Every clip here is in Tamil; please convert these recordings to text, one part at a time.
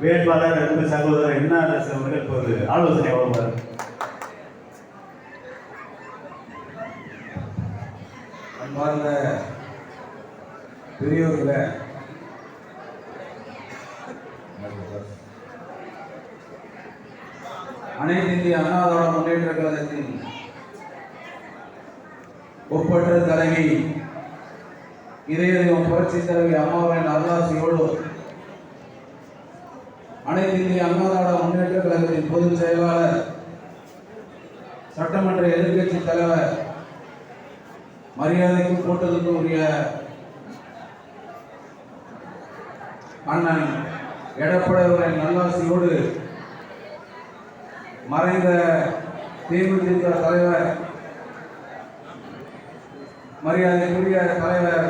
வேட்பாளர் அன்பு சகோதரர் என்ன அவர்கள் இப்போது ஆலோசனை வருவார் அன்பார்ந்த பெரியோர்களே அனைத்து இந்திய அண்ணா முன்னேற்ற கழகத்தின் ஒப்பற்ற தலைவி இதய புரட்சி தலைவி அம்மாவின் அருளாசியோடு அனைத்து இந்திய அண்ணா திராவிட முன்னேற்ற கழகத்தின் பொதுச் செயலாளர் சட்டமன்ற எதிர்கட்சி தலைவர் மரியாதைக்கும் போட்டதுக்கு உரிய அண்ணன் எடப்பாடியின் நல்லாசியோடு மறைந்த தேமுதிக தலைவர் மரியாதைக்குரிய தலைவர்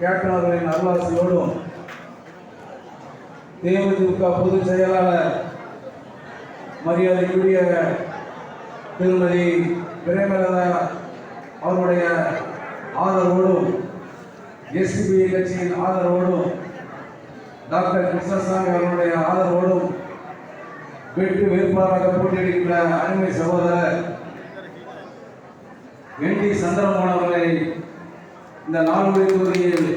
கேப்டன் அவர்களின் நல்லாசியோடும் தேமுதிக பொதுச் செயலாளர் மரியாதைக்குரிய திருமதி பிரேமலதா அவருடைய ஆதரவோடும் எஸ்டிபி கட்சியின் ஆதரவோடும் டாக்டர் கிருஷ்ணசாமி அவருடைய ஆதரவோடும் வெற்றி வேட்பாளராக போட்டியிடுகின்ற அருமை சகோதரர் என் டி சந்திரமோகன் அவர்களை இந்த நான்கு தொகுதியில்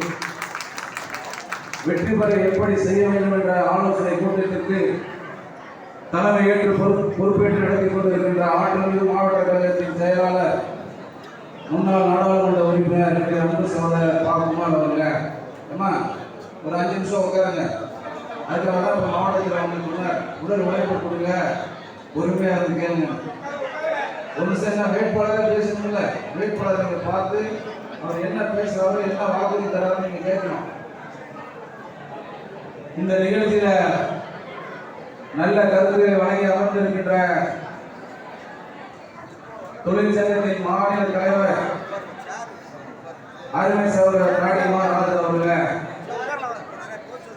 வெற்றி பெற எப்படி செய்ய வேண்டும் என்ற ஆலோசனை கூட்டத்திற்கு தலைமை ஏற்று பொறுப்பு பொறுப்பேற்று நடத்தி கொண்டிருக்கின்ற ஆற்றல் மாவட்ட கழகத்தின் செயலாளர் முன்னாள் நாடாளுமன்ற உறுப்பினர் என்னுடைய அன்பு சகோதரர் பாபுமால் அவர்களே. ஏமா ஒரு அஞ்சு நிமிஷம் உட்காருங்க. அதுக்காக தான் இப்போ மாவட்டத்தில் அவங்களுக்கு உடல் உழைப்பு கொடுங்க. பொறுமையாக இருந்து கேளுங்க. ஒரு நிமிஷம் என்ன வேட்பாளராக பேசணும்ல? வேட்பாளரை பார்த்து அவர் என்ன பேசுறாரு என்ன வாக்குறுதி தராரு இந்த நிகழ்ச்சியில நல்ல கருத்துக்களை வழங்கி அமர்ந்திருக்கின்ற தொழிற்சங்கத்தின் மாநில தலைவர் அருமை சகோதரர் காடிமார் ஆதரவு அவர்களே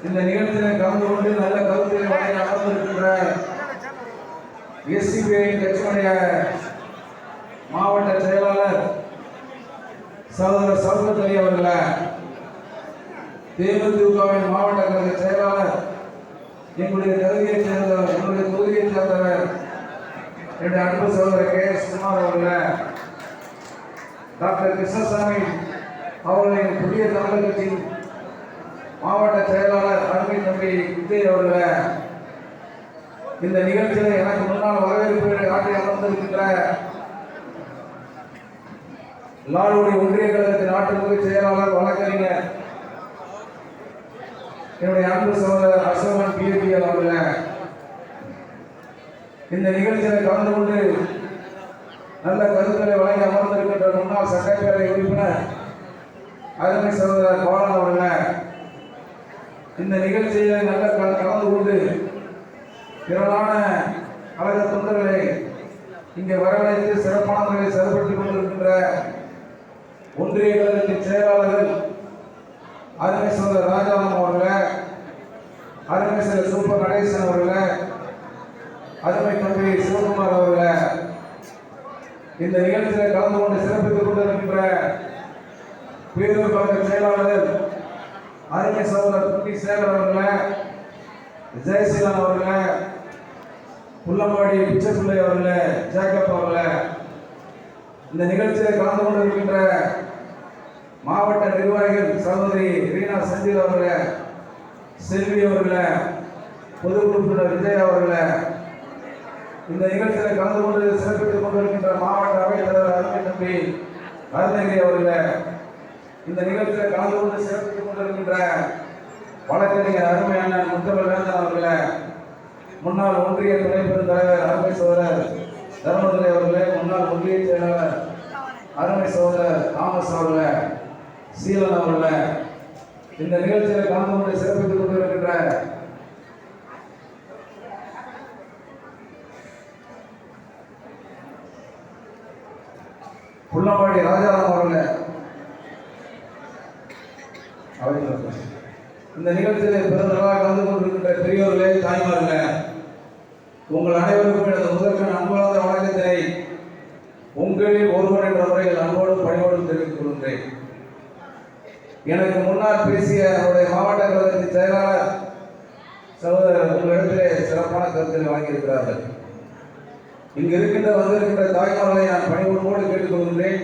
இந்த நிகழ்ச்சியில கலந்து கொண்டு நல்ல கருத்துக்களை வழங்கி அமர்ந்திருக்கின்ற எஸ்சிபிஐ கட்சியுடைய மாவட்ட செயலாளர் சகோதரர் சவுகத் அலி அவர்களை தேமுதிகவின் மாவட்ட கழக செயலாளர் எங்களுடைய தொகுதியைச் சேர்ந்தவர் எங்களுடைய தொகுதியைச் சேர்ந்தவர் என்னுடைய அன்பு சகோதரர் கே எஸ் குமார் அவர்கள டாக்டர் கிருஷ்ணசாமி அவர்களின் புதிய தமிழக கட்சியின் மாவட்ட செயலாளர் அருமை தம்பி விஜய் அவர்கள இந்த நிகழ்ச்சியில் எனக்கு முன்னால் வரவேற்பு ஆற்றி அமர்ந்திருக்கின்ற லால்குடி ஒன்றிய கழகத்தின் நாட்டுமுறை செயலாளர் வழக்கறிஞர் என்னுடைய அன்பு சகோதரர் அசோகன் பிஏபிஎல் அவர்கள இந்த நிகழ்ச்சியில் கலந்து கொண்டு நல்ல கருத்துக்களை வழங்கி அமர்ந்திருக்கின்ற முன்னாள் சட்டப்பேரவை உறுப்பினர் அருமை சகோதரர் பவன் அவர்கள இந்த நிகழ்ச்சியை நல்ல கலந்து கொண்டு திரளான கழக தொண்டர்களை இங்கே வரவழைத்து சிறப்பான முறையில் செயல்படுத்திக் கொண்டிருக்கின்ற ஒன்றிய கழகத்தின் செயலாளர்கள் அருமை சொந்த ராஜாமன் அவர்கள அருமை சில சூப்பர் நடேசன் அவர்கள அருமை தம்பி சிவகுமார் அவர்கள இந்த நிகழ்ச்சியில் கலந்து கொண்டு சிறப்பித்துக் கொண்டிருக்கின்ற பேரூர் கழக செயலாளர் அருமை சகோதரர் குட்டி சேகர் அவர்கள ஜெயசீலன் அவர்கள புள்ளம்பாடி பிச்சைப்பிள்ளை அவர்கள ஜேக்கப் அவர்கள இந்த நிகழ்ச்சியில் கலந்து கொண்டிருக்கின்ற மாவட்ட நிர்வாகிகள் சகோதரி ரீனா செந்தில் அவர்களை செல்வி அவர்களை பொது உறுப்பினர் விஜய் அவர்களை இந்த நிகழ்ச்சியில் கலந்து கொண்டு சிறப்பித்துக் கொண்டிருக்கின்ற மாவட்ட அவைத்தலைவர் அருமை தம்பி அருணகிரி அவர்களை இந்த நிகழ்ச்சியில் கலந்து கொண்டு சிறப்பித்துக் கொண்டிருக்கின்ற வழக்கறிஞர் அருமையான முத்தமிழ் வேந்தன் அவர்களை முன்னாள் ஒன்றிய துணை பெருந்தலைவர் அருமை சோழர் தர்மதுரை அவர்களே முன்னாள் ஒன்றிய செயலாளர் அருமை சோழர் தாமஸ் அவர்களை சீலன் அவர்களே இந்த நிகழ்ச்சியில் கலந்து கொண்டு சிறப்பித்துக் கொண்டிருக்கின்ற புள்ளம்பாடி ராஜாராம் அவர்களே அவர்கள். இந்த நிகழ்ச்சியில் பிறந்தவர்களாக கலந்து கொண்டிருக்கின்ற பெரியோர்களே தாய்மார்களே உங்கள் அனைவருக்கும் எனது முதற்கண் அன்பார்ந்த வணக்கம். எனக்கு முன்னால் பேசிய அவருடைய மாவட்ட கழகத்தின் செயலாளர் சகோதரர் உங்களிடத்திலே சிறப்பான கருத்துக்களை வாங்கியிருக்கிறார்கள் இங்கு இருக்கின்ற வந்திருக்கின்ற தாய்மார்களை நான் பணிபுரமோடு கேட்டுக்கொள்கின்றேன்.